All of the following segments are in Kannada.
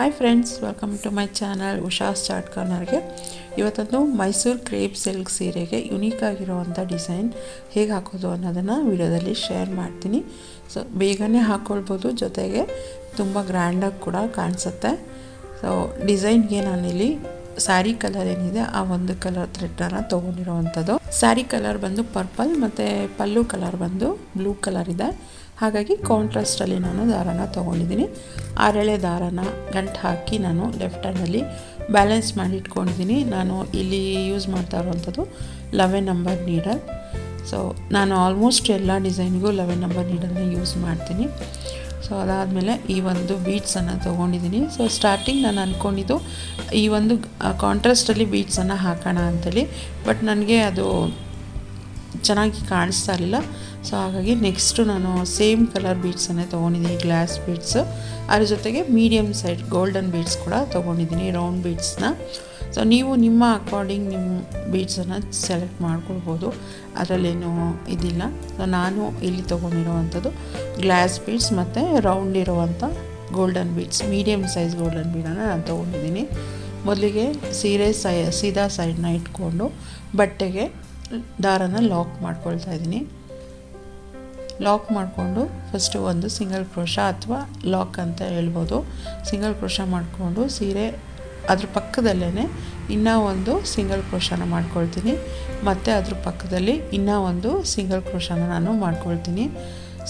Hi friends welcome to my channel Usha start ಕಾರ್ನರ್ಗೆ ಇವತ್ತೊಂದು ಮೈಸೂರು ಕ್ರೇಪ್ ಸಿಲ್ಕ್ ಸೀರೆಗೆ ಯುನೀಕ್ ಆಗಿರುವಂಥ ಡಿಸೈನ್ ಹೇಗೆ ಹಾಕೋದು ಅನ್ನೋದನ್ನು ವಿಡಿಯೋದಲ್ಲಿ ಶೇರ್ ಮಾಡ್ತೀನಿ. ಸೊ ಬೇಗನೆ ಹಾಕ್ಕೊಳ್ಬೋದು ಜೊತೆಗೆ ತುಂಬ ಗ್ರ್ಯಾಂಡಾಗಿ ಕೂಡ ಕಾಣಿಸುತ್ತೆ. ಸೊ ಡಿಸೈನ್ಗೆ ನಾನಿಲ್ಲಿ ಸ್ಯಾರಿ ಕಲರ್ ಏನಿದೆ, ಆ ಒಂದು ಕಲರ್ ಥ್ರೆಡ್ಡನ್ನು ತೊಗೊಂಡಿರೋವಂಥದ್ದು ಸ್ಯಾರಿ ಕಲರ್ ಬಂದು ಪರ್ಪಲ್ ಮತ್ತು ಪಲ್ಲು ಕಲರ್ ಬಂದು ಬ್ಲೂ ಕಲರ್ ಇದೆ. ಹಾಗಾಗಿ ಕಾಂಟ್ರಾಸ್ಟಲ್ಲಿ ನಾನು ದಾರಾನ ತೊಗೊಂಡಿದ್ದೀನಿ. ಆರೆಳೆ ದಾರಾನ ಗಂಟು ಹಾಕಿ ನಾನು ಲೆಫ್ಟ್ ಹ್ಯಾಂಡಲ್ಲಿ ಬ್ಯಾಲೆನ್ಸ್ ಮಾಡಿ ಇಟ್ಕೊಂಡಿದ್ದೀನಿ. ನಾನು ಇಲ್ಲಿ ಯೂಸ್ ಮಾಡ್ತಾ ಇರೋವಂಥದ್ದು ಲೆವೆನ್ ನಂಬರ್ ನೀಡಲ್ ಸೊ ನಾನು ಆಲ್ಮೋಸ್ಟ್ ಎಲ್ಲ ಡಿಸೈನ್ಗೂ ಲೆವೆನ್ ನಂಬರ್ ನೀಡಲ್ನ ಯೂಸ್ ಮಾಡ್ತೀನಿ. ಸೊ ಅದಾದಮೇಲೆ ಈ ಒಂದು ಬೀಟ್ಸನ್ನು ತೊಗೊಂಡಿದ್ದೀನಿ. ಸೊ ಸ್ಟಾರ್ಟಿಂಗ್ ನಾನು ಅಂದ್ಕೊಂಡಿದ್ದು ಈ ಒಂದು ಕಾಂಟ್ರಾಸ್ಟಲ್ಲಿ ಬೀಟ್ಸನ್ನು ಹಾಕೋಣ ಅಂತೇಳಿ. ಬಟ್ ನನಗೆ ಅದು ಚೆನ್ನಾಗಿ ಕಾಣಿಸ್ತಾ ಇರಲಿಲ್ಲ. ಸೊ ಹಾಗಾಗಿ ನೆಕ್ಸ್ಟು ನಾನು ಸೇಮ್ ಕಲರ್ ಬೀಡ್ಸನ್ನೇ ತೊಗೊಂಡಿದ್ದೀನಿ ಗ್ಲಾಸ್ ಬೀಡ್ಸು ಅದ್ರ ಜೊತೆಗೆ ಮೀಡಿಯಮ್ ಸೈಡ್ ಗೋಲ್ಡನ್ ಬೀಡ್ಸ್ ಕೂಡ ತೊಗೊಂಡಿದ್ದೀನಿ ರೌಂಡ್ ಬೀಡ್ಸ್ನ ಸೊ ನೀವು ನಿಮ್ಮ ಅಕಾರ್ಡಿಂಗ್ ನಿಮ್ಮ ಬೀಡ್ಸನ್ನು ಸೆಲೆಕ್ಟ್ ಮಾಡ್ಕೊಳ್ಬೋದು. ಅದರಲ್ಲೇನು ಇದಿಲ್ಲ. ಸೊ ನಾನು ಇಲ್ಲಿ ತೊಗೊಂಡಿರುವಂಥದ್ದು ಗ್ಲಾಸ್ ಬೀಡ್ಸ್ ಮತ್ತು ರೌಂಡ್ ಇರುವಂಥ golden beads medium size golden ಬೀಡನ್ನು ನಾನು ತೊಗೊಂಡಿದ್ದೀನಿ. ಮೊದಲಿಗೆ ಸೀರೆ ಸೈ, ಸೀದಾ ಸೈಡ್ನ ಇಟ್ಕೊಂಡು ಬಟ್ಟೆಗೆ ದಾರನ ಲಾಕ್ ಮಾಡ್ಕೊಳ್ತಾ ಇದ್ದೀನಿ. ಲಾಕ್ ಮಾಡಿಕೊಂಡು ಫಸ್ಟು ಒಂದು ಸಿಂಗಲ್ ಕ್ರೋಶ ಅಥವಾ ಲಾಕ್ ಅಂತ ಹೇಳ್ಬೋದು. ಸಿಂಗಲ್ ಕ್ರೋಶ ಮಾಡಿಕೊಂಡು ಸೀರೆ ಅದ್ರ ಪಕ್ಕದಲ್ಲೇ ಇನ್ನೂ ಒಂದು ಸಿಂಗಲ್ ಕ್ರೋಶನ ಮಾಡ್ಕೊಳ್ತೀನಿ. ಮತ್ತು ಅದ್ರ ಪಕ್ಕದಲ್ಲಿ ಇನ್ನೂ ಒಂದು ಸಿಂಗಲ್ ಕ್ರೋಶನ ನಾನು ಮಾಡ್ಕೊಳ್ತೀನಿ.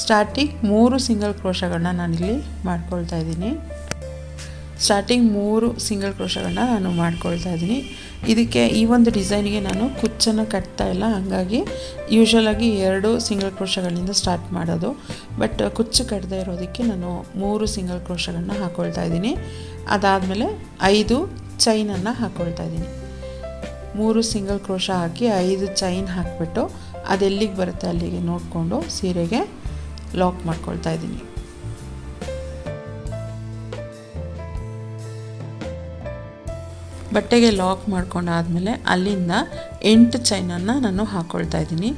ಸ್ಟಾರ್ಟಿಂಗ್ ಮೂರು ಸಿಂಗಲ್ ಕ್ರೋಶಗಳನ್ನ ನಾನಿಲ್ಲಿ ಮಾಡ್ಕೊಳ್ತಾ ಇದ್ದೀನಿ. ಸ್ಟಾರ್ಟಿಂಗ್ ಮೂರು ಸಿಂಗಲ್ ಕ್ರೋಶಗಳನ್ನ ನಾನು ಮಾಡ್ಕೊಳ್ತಾ ಇದ್ದೀನಿ. ಇದಕ್ಕೆ ಈ ಒಂದು ಡಿಸೈನ್ಗೆ ನಾನು ಕುಚ್ಚನ್ನು ಕಟ್ತಾ ಇಲ್ಲ. ಹಾಗಾಗಿ ಯೂಶ್ವಲಾಗಿ ಎರಡು ಸಿಂಗಲ್ ಕ್ರೋಶಗಳಿಂದ ಸ್ಟಾರ್ಟ್ ಮಾಡೋದು. ಬಟ್ ಕುಚ್ಚು ಕಟ್ಟದೇ ಇರೋದಕ್ಕೆ ನಾನು ಮೂರು ಸಿಂಗಲ್ ಕ್ರೋಶಗಳನ್ನ ಹಾಕ್ಕೊಳ್ತಾ ಇದ್ದೀನಿ. ಅದಾದಮೇಲೆ ಐದು ಚೈನನ್ನು ಹಾಕ್ಕೊಳ್ತಾ ಇದ್ದೀನಿ. ಮೂರು ಸಿಂಗಲ್ ಕ್ರೋಶ ಹಾಕಿ ಐದು ಚೈನ್ ಹಾಕಿಬಿಟ್ಟು ಅದೆಲ್ಲಿಗೆ ಬರುತ್ತೆ ಅಲ್ಲಿಗೆ ನೋಡಿಕೊಂಡು ಸೀರೆಗೆ ಲಾಕ್ ಮಾಡ್ಕೊಳ್ತಾ ಇದ್ದೀನಿ. ಬಟ್ಟೆಗೆ ಲಾಕ್ ಮಾಡ್ಕೊಂಡಾದಮೇಲೆ ಅಲ್ಲಿಂದ ಎಂಟು ಚೈನನ್ನು ನಾನು ಹಾಕ್ಕೊಳ್ತಾ ಇದ್ದೀನಿ.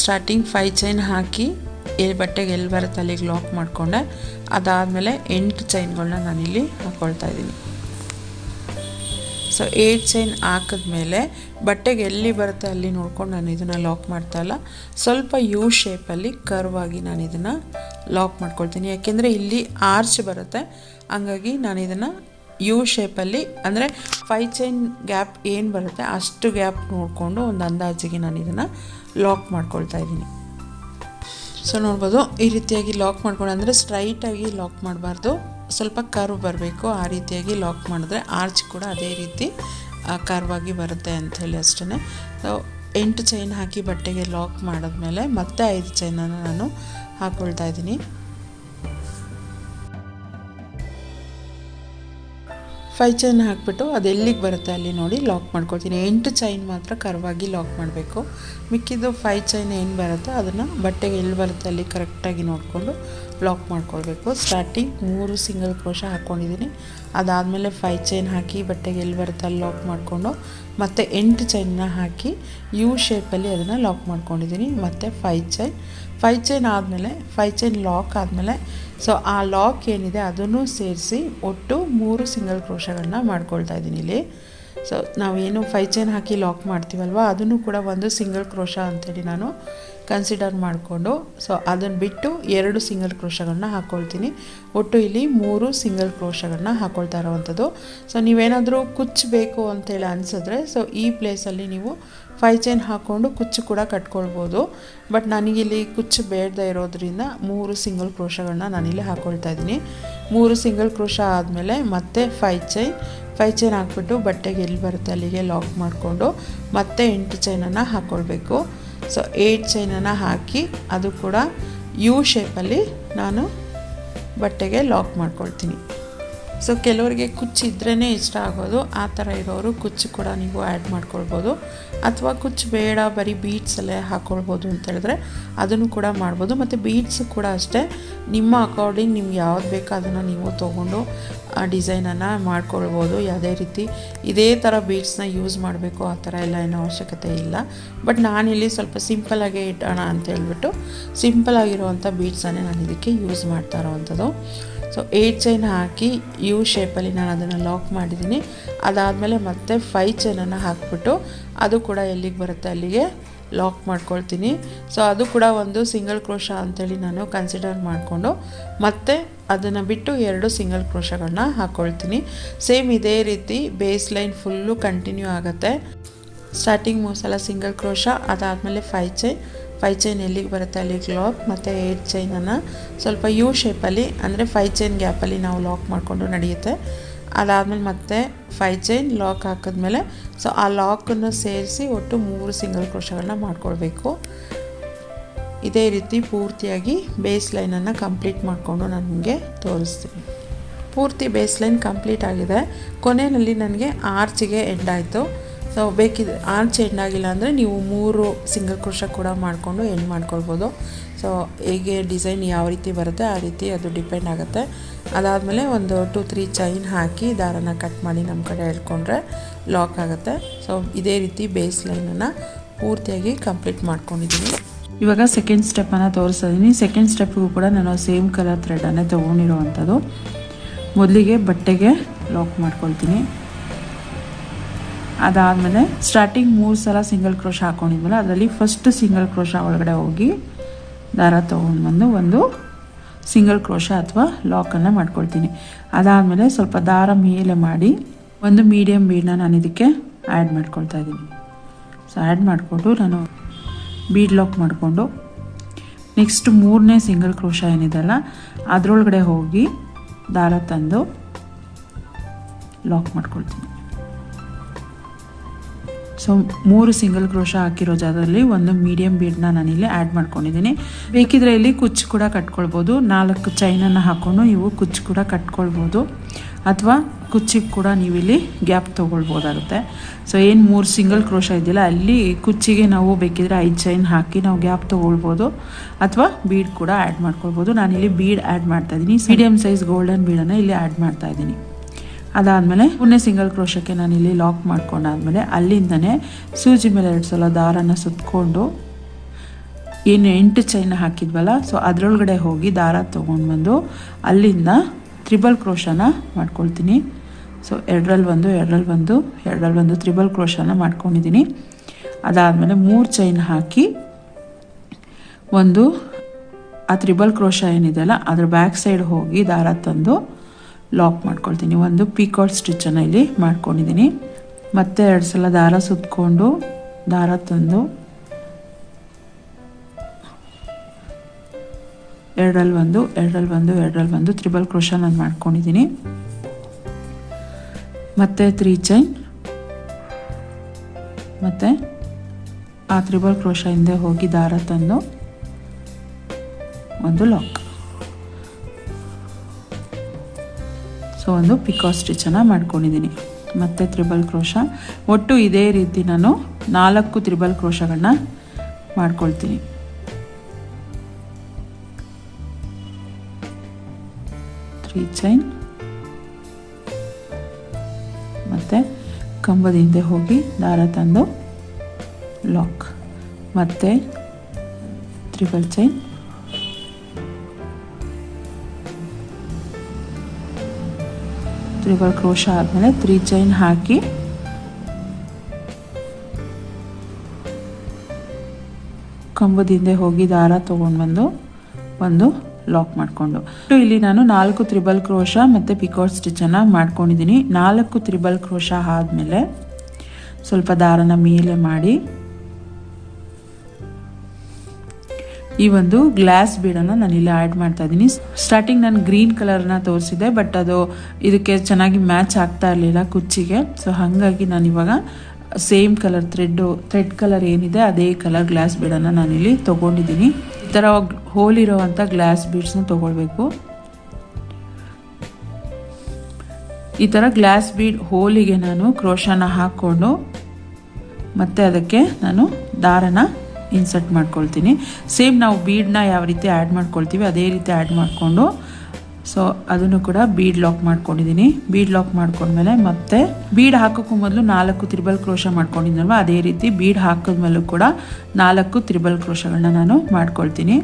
ಸ್ಟಾರ್ಟಿಂಗ್ ಫೈವ್ ಚೈನ್ ಹಾಕಿ ಎಲ್ಲಿ ಬಟ್ಟೆಗೆ ಎಲ್ಲಿ ಬರುತ್ತೆ ಅಲ್ಲಿಗೆ ಲಾಕ್ ಮಾಡಿಕೊಂಡೆ. ಅದಾದಮೇಲೆ ಎಂಟು ಚೈನ್ಗಳನ್ನ ನಾನಿಲ್ಲಿ ಹಾಕ್ಕೊಳ್ತಾ ಇದ್ದೀನಿ. ಸೊ ಏಟ್ ಚೈನ್ ಹಾಕಿದ್ಮೇಲೆ ಬಟ್ಟೆಗೆ ಎಲ್ಲಿ ಬರುತ್ತೆ ಅಲ್ಲಿ ನೋಡ್ಕೊಂಡು ನಾನು ಇದನ್ನು ಲಾಕ್ ಮಾಡ್ತಾ ಇಲ್ಲ. ಸ್ವಲ್ಪ ಯು ಶೇಪಲ್ಲಿ ಕರ್ವ್ ಆಗಿ ನಾನು ಇದನ್ನು ಲಾಕ್ ಮಾಡ್ಕೊಳ್ತೀನಿ. ಯಾಕೆಂದರೆ ಇಲ್ಲಿ ಆರ್ಚ್ ಬರುತ್ತೆ. ಹಂಗಾಗಿ ನಾನು ಇದನ್ನು ಯು ಶೇಪಲ್ಲಿ ಅಂದರೆ ಫೈ ಚೈನ್ ಗ್ಯಾಪ್ ಏನು ಬರುತ್ತೆ, ಅಷ್ಟು ಗ್ಯಾಪ್ ನೋಡಿಕೊಂಡು ಒಂದು ಅಂದಾಜಿಗೆ ನಾನು ಇದನ್ನು ಲಾಕ್ ಮಾಡ್ಕೊಳ್ತಾ ಇದ್ದೀನಿ. ಸೊ ನೋಡ್ಬೋದು, ಈ ರೀತಿಯಾಗಿ ಲಾಕ್ ಮಾಡ್ಕೊಂಡು, ಅಂದರೆ ಸ್ಟ್ರೈಟಾಗಿ ಲಾಕ್ ಮಾಡಬಾರ್ದು. ಸ್ವಲ್ಪ ಕರ್ವ್ ಬರಬೇಕು, ಆ ರೀತಿಯಾಗಿ ಲಾಕ್ ಮಾಡಿದ್ರೆ ಆರ್ಚ್ ಕೂಡ ಅದೇ ರೀತಿ ಕರ್ವಾಗಿ ಬರುತ್ತೆ ಅಂಥೇಳಿ ಅಷ್ಟೇ ಸೊ ಎಂಟು ಚೈನ್ ಹಾಕಿ ಬಟ್ಟೆಗೆ ಲಾಕ್ ಮಾಡಿದ್ಮೇಲೆ ಮತ್ತೆ ಐದು ಚೈನನ್ನು ನಾನು ಹಾಕ್ಕೊಳ್ತಾ ಇದ್ದೀನಿ. ಫೈ ಚೈನ್ ಹಾಕಿಬಿಟ್ಟು ಅದು ಎಲ್ಲಿಗೆ ಬರುತ್ತೆ ಅಲ್ಲಿ ನೋಡಿ ಲಾಕ್ ಮಾಡ್ಕೊಳ್ತೀನಿ. ಎಂಟು ಚೈನ್ ಮಾತ್ರ ಕರ್ವಾಗಿ ಲಾಕ್ ಮಾಡಬೇಕು. ಮಿಕ್ಕಿದ್ದು ಫೈ ಚೈನ್ ಏನು ಬರುತ್ತೋ ಅದನ್ನು ಬಟ್ಟೆಗೆ ಎಲ್ಲಿ ಬರುತ್ತೆ ಅಲ್ಲಿ ಕರೆಕ್ಟಾಗಿ ನೋಡಿಕೊಂಡು ಲಾಕ್ ಮಾಡ್ಕೊಳ್ಬೇಕು. ಸ್ಟಾರ್ಟಿಂಗ್ ಮೂರು ಸಿಂಗಲ್ ಕ್ರೋಶ ಹಾಕ್ಕೊಂಡಿದ್ದೀನಿ ಅದಾದಮೇಲೆ ಫೈವ್ ಚೈನ್ ಹಾಕಿ ಬಟ್ಟೆಗೆ ಎಲ್ಲಿ ಬರುತ್ತೆ ಅಲ್ಲಿ ಲಾಕ್ ಮಾಡಿಕೊಂಡು, ಮತ್ತು ಎಂಟು ಚೈನ್ನ ಹಾಕಿ ಯು ಶೇಪಲ್ಲಿ ಅದನ್ನು ಲಾಕ್ ಮಾಡ್ಕೊಂಡಿದ್ದೀನಿ. ಮತ್ತು ಫೈ ಚೈನ್ ಫೈ ಚೈನ್ ಆದಮೇಲೆ ಫೈ ಚೈನ್ ಲಾಕ್ ಆದಮೇಲೆ ಸೊ ಆ ಲಾಕ್ ಏನಿದೆ ಅದನ್ನು ಸೇರಿಸಿ ಒಟ್ಟು ಮೂರು ಸಿಂಗಲ್ ಕ್ರೋಶಗಳನ್ನ ಮಾಡ್ಕೊಳ್ತಾ ಇದ್ದೀನಿ ಇಲ್ಲಿ. ಸೊ ನಾವೇನು ಫೈ ಚೈನ್ ಹಾಕಿ ಲಾಕ್ ಮಾಡ್ತೀವಲ್ವ? ಅದನ್ನು ಕೂಡ ಒಂದು ಸಿಂಗಲ್ ಕ್ರೋಶ ಅಂತೇಳಿ ನಾನು ಕನ್ಸಿಡರ್ ಮಾಡಿಕೊಂಡು ಸೊ ಅದನ್ನು ಬಿಟ್ಟು ಎರಡು ಸಿಂಗಲ್ ಕ್ರೋಶಗಳನ್ನ ಹಾಕ್ಕೊಳ್ತೀನಿ ಒಟ್ಟು ಇಲ್ಲಿ ಮೂರು ಸಿಂಗಲ್ ಕ್ರೋಶಗಳನ್ನ ಹಾಕ್ಕೊಳ್ತಾ ಇರೋವಂಥದ್ದು ಸೊ ನೀವೇನಾದರೂ ಕುಚ್ಚಬೇಕು ಅಂತೇಳಿ ಅನಿಸಿದ್ರೆ ಸೊ ಈ ಪ್ಲೇಸಲ್ಲಿ ನೀವು ಫೈ ಚೈನ್ ಹಾಕ್ಕೊಂಡು ಕುಚ್ಚು ಕೂಡ ಕಟ್ಕೊಳ್ಬೋದು. ಬಟ್ ನನಗಿಲ್ಲಿ ಕುಚ್ಚು ಬೇಡದೇ ಇರೋದ್ರಿಂದ ಮೂರು ಸಿಂಗಲ್ ಕ್ರೋಶಗಳನ್ನ ನಾನಿಲ್ಲಿ ಹಾಕ್ಕೊಳ್ತಾ ಇದ್ದೀನಿ. ಮೂರು ಸಿಂಗಲ್ ಕ್ರೋಶ ಆದಮೇಲೆ ಮತ್ತೆ ಫೈ ಚೈನ್ ಫೈ ಚೈನ್ ಹಾಕ್ಬಿಟ್ಟು ಬಟ್ಟೆಗೆ ಎಲ್ಲಿ ಬರುತ್ತೆ ಅಲ್ಲಿಗೆ ಲಾಕ್ ಮಾಡಿಕೊಂಡು ಮತ್ತೆ ಎಂಟು ಚೈನನ್ನು ಹಾಕ್ಕೊಳ್ಬೇಕು ಸೊ ಏಟ್ ಚೈನನ್ನು ಹಾಕಿ ಅದು ಕೂಡ ಯು ಶೇಪಲ್ಲಿ ನಾನು ಬಟ್ಟೆಗೆ ಲಾಕ್ ಮಾಡ್ಕೊಳ್ತೀನಿ. ಸೊ ಕೆಲವರಿಗೆ ಕುಚ್ಚು ಇದ್ರೇ ಇಷ್ಟ ಆಗೋದು. ಆ ಥರ ಇರೋರು ಕುಚ್ಚು ಕೂಡ ನೀವು ಆ್ಯಡ್ ಮಾಡ್ಕೊಳ್ಬೋದು. ಅಥವಾ ಕುಚ್ಚು ಬೇಡ, ಬರೀ ಬೀಟ್ಸಲ್ಲೇ ಹಾಕ್ಕೊಳ್ಬೋದು ಅಂತ ಹೇಳಿದ್ರೆ ಅದನ್ನು ಕೂಡ ಮಾಡ್ಬೋದು. ಮತ್ತು ಬೀಟ್ಸ್ ಕೂಡ ಅಷ್ಟೇ, ನಿಮ್ಮ ಅಕಾರ್ಡಿಂಗ್ ನಿಮ್ಗೆ ಯಾವ್ದು ಬೇಕೋ ಅದನ್ನು ನೀವು ತೊಗೊಂಡು, ಆ ಡಿಸೈನನ್ನು ಮಾಡ್ಕೊಳ್ಬೋದು. ಯಾವುದೇ ರೀತಿ ಇದೇ ಥರ ಬೀಟ್ಸ್ನ ಯೂಸ್ ಮಾಡಬೇಕು, ಆ ಥರ ಎಲ್ಲ ಏನೋ ಅವಶ್ಯಕತೆ ಇಲ್ಲ. ಬಟ್ ನಾನಿಲ್ಲಿ ಸ್ವಲ್ಪ ಸಿಂಪಲಾಗೇ ಇಟ್ಟೋಣ ಅಂತ ಹೇಳ್ಬಿಟ್ಟು ಸಿಂಪಲ್ ಆಗಿರುವಂಥ ಬೀಟ್ಸನ್ನೇ ನಾನು ಇದಕ್ಕೆ ಯೂಸ್ ಮಾಡ್ತಾ ಇರೋವಂಥದ್ದು. ಸೊ ಏಯ್ಟ್ ಚೈನ್ ಹಾಕಿ ಯು ಶೇಪಲ್ಲಿ ನಾನು ಅದನ್ನು ಲಾಕ್ ಮಾಡಿದ್ದೀನಿ ಅದಾದಮೇಲೆ ಮತ್ತೆ ಫೈ ಚೈನನ್ನು ಹಾಕ್ಬಿಟ್ಟು ಅದು ಕೂಡ ಎಲ್ಲಿಗೆ ಬರುತ್ತೆ ಅಲ್ಲಿಗೆ ಲಾಕ್ ಮಾಡ್ಕೊಳ್ತೀನಿ. ಸೊ ಅದು ಕೂಡ ಒಂದು ಸಿಂಗಲ್ ಕ್ರೋಶ ಅಂತೇಳಿ ನಾನು ಕನ್ಸಿಡರ್ ಮಾಡಿಕೊಂಡು ಮತ್ತೆ ಅದನ್ನು ಬಿಟ್ಟು ಎರಡು ಸಿಂಗಲ್ ಕ್ರೋಶಗಳನ್ನ ಹಾಕ್ಕೊಳ್ತೀನಿ ಸೇಮ್ ಇದೇ ರೀತಿ ಬೇಸ್ ಲೈನ್ ಫುಲ್ಲು ಕಂಟಿನ್ಯೂ ಆಗುತ್ತೆ. ಸ್ಟಾರ್ಟಿಂಗ್ ಮೂರು ಸಲ ಸಿಂಗಲ್ ಕ್ರೋಶ ಅದಾದಮೇಲೆ ಫೈ ಚೈನ್ ಫೈ ಚೈನ್ ಎಲ್ಲಿಗೆ ಬರುತ್ತೆ ಅಲ್ಲಿಗೆ ಲಾಕ್ ಮತ್ತು ಏಯ್ಟ್ ಚೈನನ್ನು ಸ್ವಲ್ಪ ಯು ಶೇಪಲ್ಲಿ ಅಂದರೆ ಫೈ ಚೈನ್ ಗ್ಯಾಪಲ್ಲಿ ನಾವು ಲಾಕ್ ಮಾಡಿಕೊಂಡು ನಡೆಯುತ್ತೆ. ಅದಾದಮೇಲೆ ಮತ್ತೆ ಫೈ ಚೈನ್ ಲಾಕ್ ಹಾಕಿದ್ಮೇಲೆ ಸೊ ಆ ಲಾಕನ್ನು ಸೇರಿಸಿ ಒಟ್ಟು ಮೂರು ಸಿಂಗಲ್ ಕ್ರೋಶಗಳನ್ನ ಮಾಡ್ಕೊಳ್ಬೇಕು. ಇದೇ ರೀತಿ ಪೂರ್ತಿಯಾಗಿ ಬೇಸ್ ಲೈನನ್ನು ಕಂಪ್ಲೀಟ್ ಮಾಡಿಕೊಂಡು ನಾನು ನಿಮಗೆ ತೋರಿಸ್ತೀನಿ. ಪೂರ್ತಿ ಬೇಸ್ ಲೈನ್ ಕಂಪ್ಲೀಟ್ ಆಗಿದೆ. ಕೊನೆಯಲ್ಲಿ ನನಗೆ ಆರ್ಚಿಗೆ ಎಂಡ್ ಆಯಿತು. ಸೊ ಬೇಕಿದ್ರೆ ಆರ್ಚ್ ಆಗಿಲ್ಲ ಅಂದರೆ ನೀವು ಮೂರು ಸಿಂಗಲ್ ಕ್ರೋಶ ಕೂಡ ಮಾಡಿಕೊಂಡು ಎಂಡ್ ಮಾಡ್ಕೊಳ್ಬೋದು. ಸೊ ಹೇಗೆ ಡಿಸೈನ್ ಯಾವ ರೀತಿ ಬರುತ್ತೆ ಆ ರೀತಿ ಅದು ಡಿಪೆಂಡ್ ಆಗುತ್ತೆ. ಅದಾದಮೇಲೆ ಒಂದು ಟು ತ್ರೀ ಚೈನ್ ಹಾಕಿ ದಾರನ ಕಟ್ ಮಾಡಿ ನಮ್ಮ ಕಡೆ ಹೇಳ್ಕೊಂಡ್ರೆ ಲಾಕ್ ಆಗುತ್ತೆ. ಸೊ ಇದೇ ರೀತಿ ಬೇಸ್ ಲೈನನ್ನು ಪೂರ್ತಿಯಾಗಿ ಕಂಪ್ಲೀಟ್ ಮಾಡ್ಕೊಂಡಿದ್ದೀನಿ ಇವಾಗ ಸೆಕೆಂಡ್ ಸ್ಟೆಪ್ಪನ್ನು ತೋರಿಸ್ತಾ ಸೆಕೆಂಡ್ ಸ್ಟೆಪ್ಗೂ ಕೂಡ ನಾನು ಸೇಮ್ ಕಲರ್ ಥ್ರೆಡನ್ನೇ ತೊಗೊಂಡಿರೋವಂಥದ್ದು. ಮೊದಲಿಗೆ ಬಟ್ಟೆಗೆ ಲಾಕ್ ಮಾಡ್ಕೊಳ್ತೀನಿ. ಅದಾದಮೇಲೆ ಸ್ಟಾರ್ಟಿಂಗ್ ಮೂರು ಸಲ ಸಿಂಗಲ್ ಕ್ರೋಶ ಹಾಕ್ಕೊಂಡಿದ್ಮೇಲೆ ಅದರಲ್ಲಿ ಫಸ್ಟ್ ಸಿಂಗಲ್ ಕ್ರೋಶ ಒಳಗಡೆ ಹೋಗಿ ದಾರ ತೊಗೊಂಡು ಬಂದು ಒಂದು ಸಿಂಗಲ್ ಕ್ರೋಶ ಅಥವಾ ಲಾಕನ್ನು ಮಾಡ್ಕೊಳ್ತೀನಿ. ಅದಾದಮೇಲೆ ಸ್ವಲ್ಪ ದಾರ ಮೇಲೆ ಮಾಡಿ ಒಂದು ಮೀಡಿಯಮ್ ಬೀಡನ್ನ ನಾನು ಇದಕ್ಕೆ ಆ್ಯಡ್ ಮಾಡ್ಕೊಳ್ತಾ ಇದ್ದೀನಿ. ಸೊ ಆ್ಯಡ್ ಮಾಡಿಕೊಂಡು ನಾನು ಬೀಡ್ ಲಾಕ್ ಮಾಡಿಕೊಂಡು ನೆಕ್ಸ್ಟ್ ಮೂರನೇ ಸಿಂಗಲ್ ಕ್ರೋಶ ಏನಿದೆಲ್ಲ ಅದರೊಳಗಡೆ ಹೋಗಿ ದಾರ ತಂದು ಲಾಕ್ ಮಾಡ್ಕೊಳ್ತೀನಿ. ಸೊ ಮೂರು ಸಿಂಗಲ್ ಕ್ರೋಶ ಹಾಕಿರೋ ಜಾಗದಲ್ಲಿ ಒಂದು ಮೀಡಿಯಂ ಬೀಡ್ನ ನಾನಿಲ್ಲಿ ಆ್ಯಡ್ ಮಾಡ್ಕೊಂಡಿದ್ದೀನಿ. ಬೇಕಿದ್ರೆ ಇಲ್ಲಿ ಕುಚ್ಚು ಕೂಡ ಕಟ್ಕೊಳ್ಬೋದು. ನಾಲ್ಕು ಚೈನನ್ನು ಹಾಕ್ಕೊಂಡು ಇವು ಕುಚ್ಚು ಕೂಡ ಕಟ್ಕೊಳ್ಬೋದು. ಅಥವಾ ಕುಚ್ಚಿಗೆ ಕೂಡ ನೀವು ಇಲ್ಲಿ ಗ್ಯಾಪ್ ತೊಗೊಳ್ಬೋದಾಗುತ್ತೆ. ಸೊ ಏನು ಮೂರು ಸಿಂಗಲ್ ಕ್ರೋಶ ಇದೆಯಲ್ಲ ಅಲ್ಲಿ ಕುಚ್ಚಿಗೆ ನಾವು ಬೇಕಿದ್ರೆ ಐದು ಚೈನ್ ಹಾಕಿ ನಾವು ಗ್ಯಾಪ್ ತೊಗೊಳ್ಬೋದು. ಅಥವಾ ಬೀಡ್ ಕೂಡ ಆ್ಯಡ್ ಮಾಡ್ಕೊಳ್ಬೋದು. ನಾನಿಲ್ಲಿ ಬೀಡ್ ಆ್ಯಡ್ ಮಾಡ್ತಾ ಇದ್ದೀನಿ. ಮೀಡಿಯಮ್ ಸೈಜ್ ಗೋಲ್ಡನ್ ಬೀಡನ್ನು ಇಲ್ಲಿ ಆ್ಯಡ್ ಮಾಡ್ತಾ ಇದ್ದೀನಿ. ಅದಾದಮೇಲೆ ಪುಣ್ಯ ಸಿಂಗಲ್ ಕ್ರೋಶಕ್ಕೆ ನಾನು ಇಲ್ಲಿ ಲಾಕ್ ಮಾಡ್ಕೊಂಡಾದ್ಮೇಲೆ ಅಲ್ಲಿಂದನೇ ಸೂಜಿ ಮೇಲೆ ಎರಡು ಸಲ ದಾರನ ಸುತ್ತಕೊಂಡು ಏನು ಎಂಟು ಚೈನ ಹಾಕಿದ್ವಲ್ಲ ಸೊ ಅದರೊಳಗಡೆ ಹೋಗಿ ದಾರ ತೊಗೊಂಡು ಬಂದು ಅಲ್ಲಿಂದ ತ್ರಿಬಲ್ ಕ್ರೋಶನ ಮಾಡ್ಕೊಳ್ತೀನಿ. ಸೊ ಎರಡರಲ್ಲಿ ಒಂದು ಎರಡರಲ್ಲಿ ಒಂದು ಎರಡರಲ್ಲಿ ಒಂದು ತ್ರಿಬಲ್ ಕ್ರೋಶನ ಮಾಡ್ಕೊಂಡಿದ್ದೀನಿ. ಅದಾದಮೇಲೆ ಮೂರು ಚೈನ್ ಹಾಕಿ ಒಂದು, ಆ ತ್ರಿಬಲ್ ಕ್ರೋಶ ಏನಿದೆಯಲ್ಲ, ಅದ್ರ ಬ್ಯಾಕ್ ಸೈಡ್ ಹೋಗಿ ದಾರ ತಂದು ಲಾಕ್ ಮಾಡ್ಕೊಳ್ತೀನಿ. ಒಂದು ಪೀಕಾಟ್ ಸ್ಟಿಚ್ಚನ್ನು ಇಲ್ಲಿ ಮಾಡ್ಕೊಂಡಿದ್ದೀನಿ. ಮತ್ತೆ ಎರಡು ಸಲ ದಾರ ಸುತ್ತಕೊಂಡು ದಾರ ತಂದು ಎರಡರಲ್ಲಿ ಒಂದು ಎರಡರಲ್ಲಿ ಒಂದು ಎರಡರಲ್ಲಿ ಒಂದು ತ್ರಿಬಲ್ ಕ್ರೋಶ ನಾನು ಮಾಡ್ಕೊಂಡಿದ್ದೀನಿ. ಮತ್ತೆ ತ್ರೀ ಚೈನ್ ಮತ್ತು ಆ ತ್ರಿಬಲ್ ಕ್ರೋಶ ಹಿಂದೆ ಹೋಗಿ ದಾರ ತಂದು, ಒಂದು ಲಾಕ್ ಸೊ ಒಂದು ಪಿಕಾ ಸ್ಟಿಚನ್ನು ಮಾಡ್ಕೊಂಡಿದ್ದೀನಿ. ಮತ್ತು ತ್ರಿಬಲ್ ಕ್ರೋಶ. ಒಟ್ಟು ಇದೇ ರೀತಿ ನಾನು ನಾಲ್ಕು ತ್ರಿಬಲ್ ಕ್ರೋಶಗಳನ್ನ ಮಾಡ್ಕೊಳ್ತೀನಿ. Three chain. ಮತ್ತು ಕಂಬದ ಹಿಂದೆ ಹೋಗಿ ದಾರ ತಂದು ಲಾಕ್. ಮತ್ತು ತ್ರಿಬಲ್ ಚೈನ್. ತ್ರಿಬಲ್ ಕ್ರೋಶ ಆದಮೇಲೆ ತ್ರೀ ಚೈನ್ ಹಾಕಿ ಕಂಬದಿಂದ ಹೋಗಿ ದಾರ ತೊಗೊಂಡು ಬಂದು ಒಂದು ಲಾಕ್ ಮಾಡಿಕೊಂಡು. ಇಲ್ಲಿ ನಾನು ನಾಲ್ಕು ತ್ರಿಬಲ್ ಕ್ರೋಶ ಮತ್ತು ಪಿಕೋಟ್ ಸ್ಟಿಚನ್ನು ಮಾಡ್ಕೊಂಡಿದ್ದೀನಿ ನಾಲ್ಕು ತ್ರಿಬಲ್ ಕ್ರೋಶ ಆದಮೇಲೆ ಸ್ವಲ್ಪ ದಾರನ ಮೇಲೆ ಮಾಡಿ ಈ ಒಂದು ಗ್ಲಾಸ್ ಬೀಡನ್ನು ನಾನು ಇಲ್ಲಿ ಆ್ಯಡ್ ಮಾಡ್ತಾ ಇದ್ದೀನಿ. ಸ್ಟಾರ್ಟಿಂಗ್ ನಾನು ಗ್ರೀನ್ ಕಲರ್ನ ತೋರಿಸಿದೆ ಬಟ್ ಅದು ಇದಕ್ಕೆ ಚೆನ್ನಾಗಿ ಮ್ಯಾಚ್ ಆಗ್ತಾ ಇರಲಿಲ್ಲ ಕುಚ್ಚಿಗೆ ಸೊ ಹಾಗಾಗಿ ನಾನು ಇವಾಗ same colour thread thread colour ಏನಿದೆ, ಅದೇ ಕಲರ್ ಗ್ಲಾಸ್ ಬೀಡನ್ನು ನಾನಿಲ್ಲಿ ತೊಗೊಂಡಿದ್ದೀನಿ. ಈ ಥರ ಹೋಲ್ ಇರೋವಂಥ ಗ್ಲಾಸ್ ಬೀಡ್ಸ್ನ ತೊಗೊಳ್ಬೇಕು. ಈ ಥರ ಗ್ಲಾಸ್ ಬೀಡ್ ಹೋಲಿಗೆ ನಾನು ಕ್ರೋಶನ ಹಾಕ್ಕೊಂಡು, ಮತ್ತೆ ಅದಕ್ಕೆ ನಾನು ದಾರನ ಇನ್ಸರ್ಟ್ ಮಾಡ್ಕೊಳ್ತೀನಿ. ಸೇಮ್ ನಾವು ಬೀಡನ್ನ ಯಾವ ರೀತಿ ಆ್ಯಡ್ ಮಾಡ್ಕೊಳ್ತೀವಿ, ಅದೇ ರೀತಿ ಆ್ಯಡ್ ಮಾಡಿಕೊಂಡು, ಸೊ ಅದನ್ನು ಕೂಡ ಬೀಡ್ ಲಾಕ್ ಮಾಡ್ಕೊಂಡಿದ್ದೀನಿ. ಬೀಡ್ ಲಾಕ್ ಮಾಡ್ಕೊಂಡ್ಮೇಲೆ ಮತ್ತೆ ಬೀಡ್ ಹಾಕೋಕ್ಕೂ ಮೊದಲು ನಾಲ್ಕು ತ್ರಿಬಲ್ ಕ್ರೋಶ ಮಾಡ್ಕೊಂಡಿದ್ನಲ್ವ, ಅದೇ ರೀತಿ ಬೀಡ್ ಹಾಕಿದ್ಮೇಲೂ ಕೂಡ ನಾಲ್ಕು ತ್ರಿಬಲ್ ಕ್ರೋಶಗಳನ್ನ ನಾನು ಮಾಡ್ಕೊಳ್ತೀನಿ.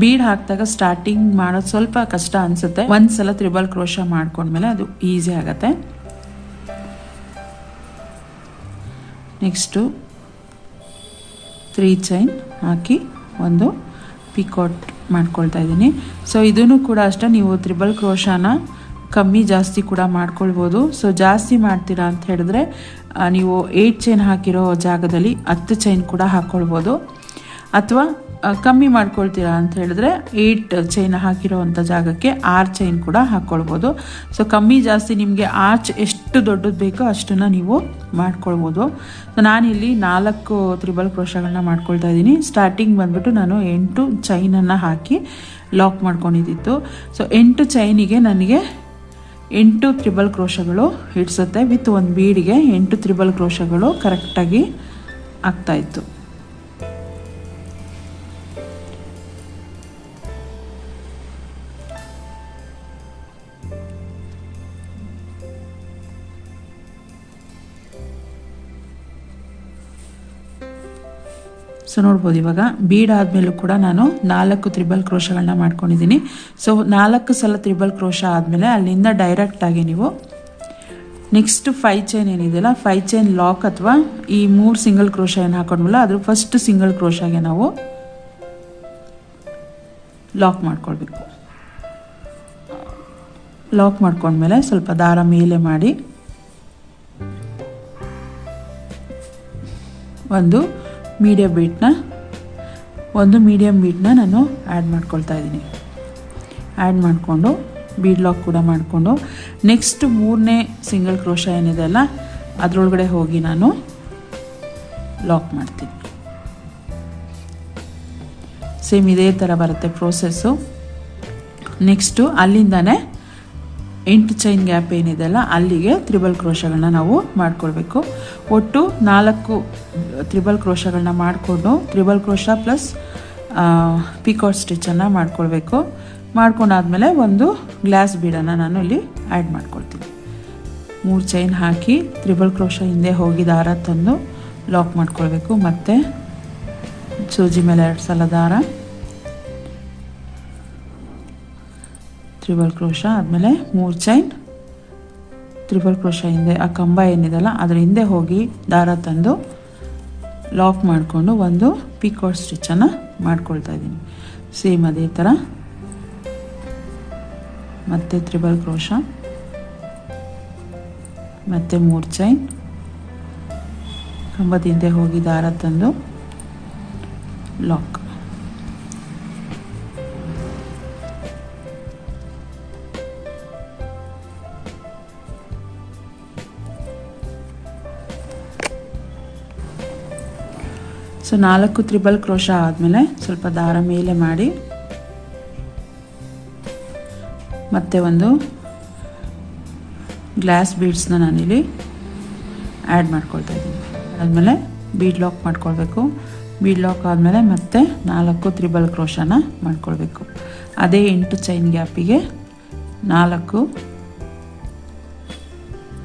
ಬೀಡ್ ಹಾಕಿದಾಗ ಸ್ಟಾರ್ಟಿಂಗ್ ಮಾಡೋದು ಸ್ವಲ್ಪ ಕಷ್ಟ ಅನಿಸುತ್ತೆ. ಒಂದ್ಸಲ ತ್ರಿಬಲ್ ಕ್ರೋಶ ಮಾಡ್ಕೊಂಡ್ಮೇಲೆ ಅದು ಈಸಿ ಆಗುತ್ತೆ. ನೆಕ್ಸ್ಟು ತ್ರೀ ಚೈನ್ ಹಾಕಿ ಒಂದು ಪಿಕೌಟ್ ಮಾಡ್ಕೊಳ್ತಾ ಇದ್ದೀನಿ. ಸೊ ಇದನ್ನು ಕೂಡ ಅಷ್ಟೇ, ನೀವು ತ್ರಿಬಲ್ ಕ್ರೋಶನ ಕಮ್ಮಿ ಜಾಸ್ತಿ ಕೂಡ ಮಾಡ್ಕೊಳ್ಬೋದು. ಸೊ ಜಾಸ್ತಿ ಮಾಡ್ತೀರಾ ಅಂತ ಹೇಳಿದ್ರೆ ನೀವು ಏಯ್ಟ್ ಚೈನ್ ಹಾಕಿರೋ ಜಾಗದಲ್ಲಿ ಹತ್ತು ಚೈನ್ ಕೂಡ ಹಾಕ್ಕೊಳ್ಬೋದು ಅಥವಾ ಕಮ್ಮಿ ಮಾಡ್ಕೊಳ್ತೀರಾ ಅಂತ ಹೇಳಿದ್ರೆ ಏಯ್ಟ್ ಚೈನ್ ಹಾಕಿರೋವಂಥ ಜಾಗಕ್ಕೆ ಆರು ಚೈನ್ ಕೂಡ ಹಾಕ್ಕೊಳ್ಬೋದು ಸೊ ಕಮ್ಮಿ ಜಾಸ್ತಿ ನಿಮಗೆ ಆರ್ಚ್ ಎಷ್ಟು ದೊಡ್ಡದು ಬೇಕೋ ಅಷ್ಟನ್ನು ನೀವು ಮಾಡ್ಕೊಳ್ಬೋದು. ಸೊ ನಾನಿಲ್ಲಿ ನಾಲ್ಕು ತ್ರಿಬಲ್ ಕ್ರೋಶಗಳನ್ನ ಮಾಡ್ಕೊಳ್ತಾ ಇದ್ದೀನಿ. ಸ್ಟಾರ್ಟಿಂಗ್ ಬಂದ್ಬಿಟ್ಟು ನಾನು ಎಂಟು ಚೈನನ್ನು ಹಾಕಿ ಲಾಕ್ ಮಾಡ್ಕೊಂಡಿದ್ದಿತ್ತು ಸೊ ಎಂಟು ಚೈನಿಗೆ ನನಗೆ ಎಂಟು ತ್ರಿಬಲ್ ಕ್ರೋಶಗಳು ಹಿಡಿಸುತ್ತೆ. ವಿತ್ ಒಂದು ಬೀಡಿಗೆ ಎಂಟು ತ್ರಿಬಲ್ ಕ್ರೋಶಗಳು ಕರೆಕ್ಟಾಗಿ ಆಗ್ತಾಯಿತ್ತು ಸೊ ನೋಡ್ಬೋದು ಇವಾಗ ಬೀಡ್ ಆದಮೇಲೂ ಕೂಡ ನಾನು ನಾಲ್ಕು ತ್ರಿಬಲ್ ಕ್ರೋಶಗಳನ್ನ ಮಾಡ್ಕೊಂಡಿದ್ದೀನಿ. ಸೊ ನಾಲ್ಕು ಸಲ ತ್ರಿಬಲ್ ಕ್ರೋಶ ಆದಮೇಲೆ ಅಲ್ಲಿಂದ ಡೈರೆಕ್ಟಾಗಿ ನೀವು ನೆಕ್ಸ್ಟ್ ಫೈವ್ ಚೈನ್ ಏನಿದೆಯಲ್ಲ ಫೈವ್ ಚೈನ್ ಲಾಕ್ ಅಥವಾ ಈ ಮೂರು ಸಿಂಗಲ್ ಕ್ರೋಶ ಏನು ಹಾಕೊಂಡ್ವಲ್ಲ, ಅದ್ರ ಫಸ್ಟ್ ಸಿಂಗಲ್ ಕ್ರೋಶಾಗೆ ನಾವು ಲಾಕ್ ಮಾಡ್ಕೊಳ್ಬೇಕು. ಲಾಕ್ ಮಾಡ್ಕೊಂಡ್ಮೇಲೆ ಸ್ವಲ್ಪ ದಾರ ಮೇಲೆ ಮಾಡಿ ಒಂದು ಮೀಡಿಯಮ್ ಬೀಟ್ನ ಒಂದು ಮೀಡಿಯಮ್ ಬೀಟ್ನ ನಾನು ಆ್ಯಡ್ ಮಾಡ್ಕೊಳ್ತಾ ಇದ್ದೀನಿ. ಆ್ಯಡ್ ಮಾಡಿಕೊಂಡು ಬೀಡ್ ಲಾಕ್ ಕೂಡ ಮಾಡಿಕೊಂಡು ನೆಕ್ಸ್ಟ್ ಮೂರನೇ ಸಿಂಗಲ್ ಕ್ರೋಶ ಏನಿದೆ ಅಲ್ಲ, ಅದರೊಳಗಡೆ ಹೋಗಿ ನಾನು ಲಾಕ್ ಮಾಡ್ತೀನಿ. ಸೇಮ್ ಇದೇ ಥರ ಬರುತ್ತೆ ಪ್ರೋಸೆಸ್ಸು ನೆಕ್ಸ್ಟು ಅಲ್ಲಿಂದನೇ ಎಂಟು ಚೈನ್ ಗ್ಯಾಪ್ ಏನಿದೆ ಅಲ್ಲ ಅಲ್ಲಿಗೆ ತ್ರಿಬಲ್ ಕ್ರೋಶಗಳನ್ನ ನಾವು ಮಾಡ್ಕೊಳ್ಬೇಕು. ಒಟ್ಟು ನಾಲ್ಕು ತ್ರಿಬಲ್ ಕ್ರೋಶಗಳನ್ನ ಮಾಡಿಕೊಂಡು ತ್ರಿಬಲ್ ಕ್ರೋಶ ಪ್ಲಸ್ ಪಿಕಾಟ್ ಸ್ಟಿಚನ್ನು ಮಾಡ್ಕೊಳ್ಬೇಕು. ಮಾಡ್ಕೊಂಡಾದ್ಮೇಲೆ ಒಂದು ಗ್ಲಾಸ್ ಬೀಡನ್ನು ನಾನು ಇಲ್ಲಿ ಆ್ಯಡ್ ಮಾಡ್ಕೊಳ್ತೀನಿ. ಮೂರು ಚೈನ್ ಹಾಕಿ ತ್ರಿಬಲ್ ಕ್ರೋಶ ಹಿಂದೆ ಹೋಗಿ ದಾರ ತಂದು ಲಾಕ್ ಮಾಡ್ಕೊಳ್ಬೇಕು. ಮತ್ತು ಸೂಜಿ ಮೇಲೆ ಎರಡು ಸಲ ದಾರ. ತ್ರಿಬಲ್ ಕ್ರೋಶ ಆದಮೇಲೆ ಮೂರು ಚೈನ್. ತ್ರಿಬಲ್ ಕ್ರೋಶ ಹಿಂದೆ ಆ ಕಂಬ ಏನಿದೆಲ್ಲ ಅದರ ಹಿಂದೆ ಹೋಗಿ ದಾರ ತಂದು ಲಾಕ್ ಮಾಡಿಕೊಂಡು ಒಂದು ಪಿಕೋಡ್ ಸ್ಟಿಚ್ಚನ್ನು ಮಾಡ್ಕೊಳ್ತಾ ಇದ್ದೀನಿ. ಸೇಮ್ ಅದೇ ಥರ ಮತ್ತೆ ತ್ರಿಬಲ್ ಕ್ರೋಶ. ಮತ್ತೆ ಮೂರು ಚೈನ್. ಕಂಬದ ಹಿಂದೆ ಹೋಗಿ ದಾರ ತಂದು ಲಾಕ್ ಸೊ ನಾಲ್ಕು ತ್ರಿಬಲ್ ಕ್ರೋಶ ಆದಮೇಲೆ ಸ್ವಲ್ಪ ದಾರ ಮೇಲೆ ಮಾಡಿ. ಮತ್ತೆ ಒಂದು ಗ್ಲಾಸ್ ಬೀಡ್ಸ್ನ ನಾನಿಲ್ಲಿ ಆ್ಯಡ್ ಮಾಡ್ಕೊಳ್ತಾ ಇದ್ದೀನಿ. ಆದಮೇಲೆ ಬೀಡ್ ಲಾಕ್ ಮಾಡ್ಕೊಳ್ಬೇಕು. ಬೀಡ್ ಲಾಕ್ ಆದಮೇಲೆ ಮತ್ತೆ ನಾಲ್ಕು ತ್ರಿಬಲ್ ಕ್ರೋಶನ ಮಾಡ್ಕೊಳ್ಬೇಕು. ಅದೇ ಎಂಟು ಚೈನ್ ಗ್ಯಾಪಿಗೆ ನಾಲ್ಕು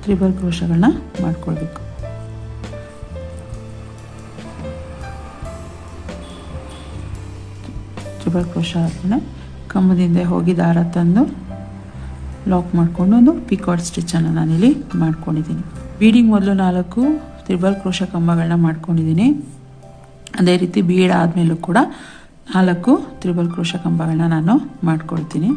ತ್ರಿಬಲ್ ಕ್ರೋಶಗಳನ್ನ ಮಾಡ್ಕೊಳ್ಬೇಕು. ತ್ರಿಬಲ್ ಕ್ರೋಶ ಕಂಬದಿಂದ ಹೋಗಿ ದಾರ ತಂದು ಲಾಕ್ ಮಾಡಿಕೊಂಡು ಒಂದು ಪಿಕಾಟ್ ಸ್ಟಿಚ್ಚನ್ನು ನಾನಿಲ್ಲಿ ಮಾಡ್ಕೊಂಡಿದ್ದೀನಿ. ಬೀಡಿಂಗ್ ಮೊದಲು ನಾಲ್ಕು ತ್ರಿಬಲ್ ಕ್ರೋಶ ಕಂಬಗಳನ್ನ ಮಾಡ್ಕೊಂಡಿದ್ದೀನಿ. ಅದೇ ರೀತಿ ಬೀಡ್ ಆದಮೇಲೂ ಕೂಡ ನಾಲ್ಕು ತ್ರಿಬಲ್ ಕ್ರೋಶ ಕಂಬಗಳನ್ನ ನಾನು ಮಾಡ್ಕೊಳ್ತೀನಿ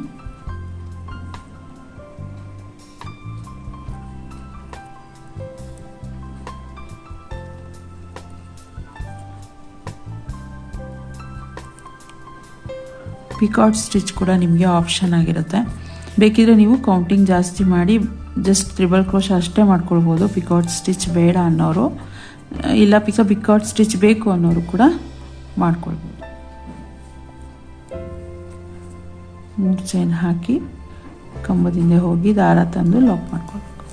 ಪಿಕಾಟ್ ಸ್ಟಿಚ್ ಕೂಡ ನಿಮಗೆ ಆಪ್ಷನ್ ಆಗಿರುತ್ತೆ. ಬೇಕಿದ್ರೆ ನೀವು ಕೌಂಟಿಂಗ್ ಜಾಸ್ತಿ ಮಾಡಿ ಜಸ್ಟ್ ತ್ರಿಬಲ್ ಕ್ರೋಶ ಅಷ್ಟೇ ಮಾಡ್ಕೊಳ್ಬೋದು. ಪಿಕಾಟ್ ಸ್ಟಿಚ್ ಬೇಡ ಅನ್ನೋರು. ಇಲ್ಲ ಪಿಕ ಪಿಕಾಟ್ ಸ್ಟಿಚ್ ಬೇಕು ಅನ್ನೋರು ಕೂಡ ಮಾಡ್ಕೊಳ್ಬೋದು. ಮೂರು ಚೈನ್ ಹಾಕಿ, ಕಂಬದಿಂದ ಹೋಗಿ ದಾರ ತಂದು ಲಾಕ್ ಮಾಡ್ಕೊಳ್ಬೇಕು.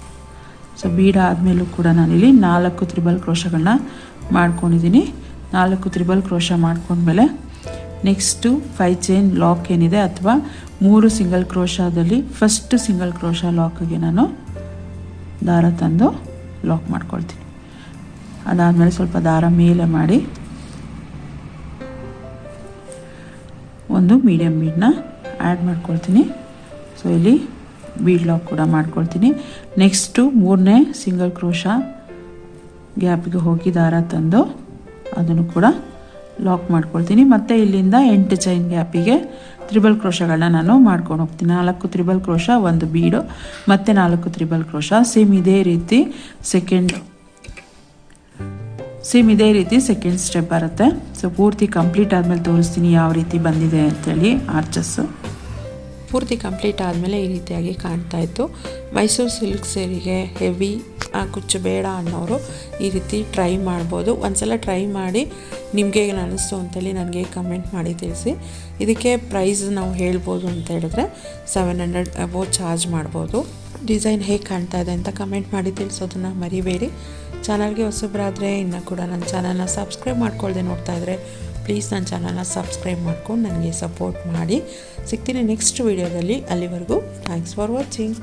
ಸೊ ಬೀಡ ಆದಮೇಲೂ ಕೂಡ ನಾನಿಲ್ಲಿ ನಾಲ್ಕು ತ್ರಿಬಲ್ ಕ್ರೋಶಗಳನ್ನ ಮಾಡ್ಕೊಂಡಿದ್ದೀನಿ. ನಾಲ್ಕು ತ್ರಿಬಲ್ ಕ್ರೋಶ ಮಾಡ್ಕೊಂಡ್ಮೇಲೆ ನೆಕ್ಸ್ಟು ಫೈ ಚೈನ್ ಲಾಕ್ ಏನಿದೆ ಅಥವಾ ಮೂರು ಸಿಂಗಲ್ ಕ್ರೋಶಾದಲ್ಲಿ ಫಸ್ಟ್ ಸಿಂಗಲ್ ಕ್ರೋಶ ಲಾಕ್ಗೆ ನಾನು ದಾರ ತಂದು ಲಾಕ್ ಮಾಡ್ಕೊಳ್ತೀನಿ. ಅದಾದಮೇಲೆ ಸ್ವಲ್ಪ ದಾರ ಮೇಲೆ ಮಾಡಿ ಒಂದು ಮೀಡಿಯಮ್ ಬೀಡನ್ನ ಆ್ಯಡ್ ಮಾಡ್ಕೊಳ್ತೀನಿ. ಸೊ ಇಲ್ಲಿ ಬೀಡ್ ಲಾಕ್ ಕೂಡ ಮಾಡ್ಕೊಳ್ತೀನಿ. ನೆಕ್ಸ್ಟು ಮೂರನೇ ಸಿಂಗಲ್ ಕ್ರೋಶ ಗ್ಯಾಪಿಗೆ ಹೋಗಿ ದಾರ ತಂದು ಅದನ್ನು ಕೂಡ ಲಾಕ್ ಮಾಡ್ಕೊಳ್ತೀನಿ. ಮತ್ತು ಇಲ್ಲಿಂದ ಎಂಟು ಚೈನ್ ಗ್ಯಾಪಿಗೆ ತ್ರಿಬಲ್ ಕ್ರೋಶಗಳನ್ನ ನಾನು ಮಾಡ್ಕೊಂಡು ಹೋಗ್ತೀನಿ. ನಾಲ್ಕು ತ್ರಿಬಲ್ ಕ್ರೋಶ, ಒಂದು ಬೀಡು, ಮತ್ತು ನಾಲ್ಕು ತ್ರಿಬಲ್ ಕ್ರೋಶ. ಸೇಮ್ ಇದೇ ರೀತಿ ಸೆಕೆಂಡ್ ಸೇಮ್ ಇದೇ ರೀತಿ ಸೆಕೆಂಡ್ ಸ್ಟೆಪ್ ಬರುತ್ತೆ. ಸೊ ಪೂರ್ತಿ ಕಂಪ್ಲೀಟ್ ಆದಮೇಲೆ ತೋರಿಸ್ತೀನಿ ಯಾವ ರೀತಿ ಬಂದಿದೆ ಅಂತೇಳಿ ಆರ್ಚಸ್ಸು ಪೂರ್ತಿ ಕಂಪ್ಲೀಟ್ ಆದಮೇಲೆ ಈ ರೀತಿಯಾಗಿ ಕಾಣ್ತಾ ಇತ್ತು. ಮೈಸೂರು ಸಿಲ್ಕ್ ಸೇರಿಗೆ ಹೆವಿ ಕುಚ್ಚು ಬೇಡ ಅನ್ನೋರು ಈ ರೀತಿ ಟ್ರೈ ಮಾಡ್ಬೋದು. ಒಂದ್ಸಲ ಟ್ರೈ ಮಾಡಿ ನಿಮಗೆ ಏನು ಅನ್ನಿಸ್ತು ಅಂತೇಳಿ ನನಗೆ ಕಮೆಂಟ್ ಮಾಡಿ ತಿಳಿಸಿ. ಇದಕ್ಕೆ ಪ್ರೈಸ್ ನಾವು ಹೇಳ್ಬೋದು ಅಂತ ಹೇಳಿದ್ರೆ ಸೆವೆನ್ ಹಂಡ್ರೆಡ್ ಅಬೋ ಚಾರ್ಜ್ ಮಾಡ್ಬೋದು. ಡಿಸೈನ್ ಹೇಗೆ ಕಾಣ್ತಾ ಇದೆ ಅಂತ ಕಮೆಂಟ್ ಮಾಡಿ ತಿಳಿಸೋದನ್ನು ಮರಿಬೇಡಿ. ಚಾನಲ್ಗೆ ಹೊಸಬ್ರಾದರೆ ಇನ್ನೂ ಕೂಡ ನನ್ನ ಚಾನಲ್ನ ಸಬ್ಸ್ಕ್ರೈಬ್ ಮಾಡ್ಕೊಳ್ದೆ ನೋಡ್ತಾ ಇದ್ದರೆ ಪ್ಲೀಸ್ ನನ್ನ ಚಾನಲ್ನ ಸಬ್ಸ್ಕ್ರೈಬ್ ಮಾಡ್ಕೊಂಡು ನನಗೆ ಸಪೋರ್ಟ್ ಮಾಡಿ. ಸಿಗ್ತೀನಿ ನೆಕ್ಸ್ಟ್ ವೀಡಿಯೋದಲ್ಲಿ ಅಲ್ಲಿವರೆಗೂ ಥ್ಯಾಂಕ್ಸ್ ಫಾರ್ ವಾಚಿಂಗ್